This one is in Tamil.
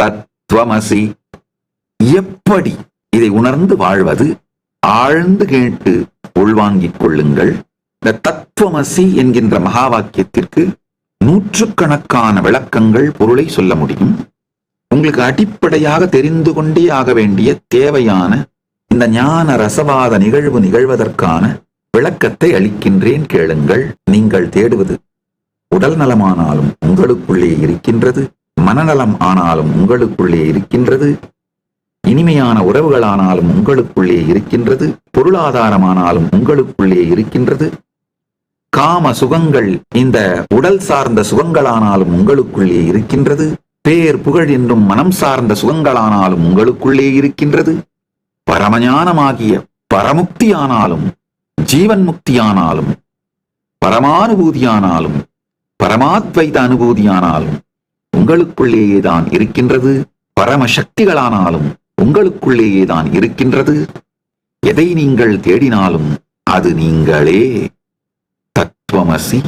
தத்துவமசி எப்படி இதை உணர்ந்து வாழ்வது? ஆழ்ந்து கேட்டு உள்வாங்கிக் கொள்ளுங்கள். இந்த தத்துவமசி என்கின்ற மகா வாக்கியத்திற்கு நூற்றுக்கணக்கான விளக்கங்கள் பொருளை சொல்ல முடியும். உங்களுக்கு அடிப்படையாக தெரிந்து கொண்டே ஆக வேண்டிய தேவையான இந்த ஞான ரசவாத நிகழ்வு நிகழ்வதற்கான விளக்கத்தை அளிக்கின்றேன் கேளுங்கள். நீங்கள் தேடுவது உடல் நலமானாலும் உங்களுக்குள்ளே இருக்கின்றது. மனநலம் ஆனாலும் உங்களுக்குள்ளே இருக்கின்றது. இனிமையான உறவுகளானாலும் உங்களுக்குள்ளே இருக்கின்றது. பொருளாதாரமானாலும் உங்களுக்குள்ளே இருக்கின்றது. காம சுகங்கள் இந்த உடல் சார்ந்த சுகங்களானாலும் உங்களுக்குள்ளே இருக்கின்றது. பேர் புகழ் என்றும் மனம் சார்ந்த சுகங்களானாலும் உங்களுக்குள்ளே இருக்கின்றது. பரமஞானமாகிய பரமுக்தியானாலும் ஜீவன் முக்தியானாலும் பரமானுபூதியானாலும் பரமாத்வைத அனுபூதியானாலும் உங்களுக்குள்ளேயே தான் இருக்கின்றது. பரம சக்திகளானாலும் உங்களுக்குள்ளேயே தான் இருக்கின்றது. எதை நீங்கள் தேடினாலும் அது நீங்களே தத்துவமசி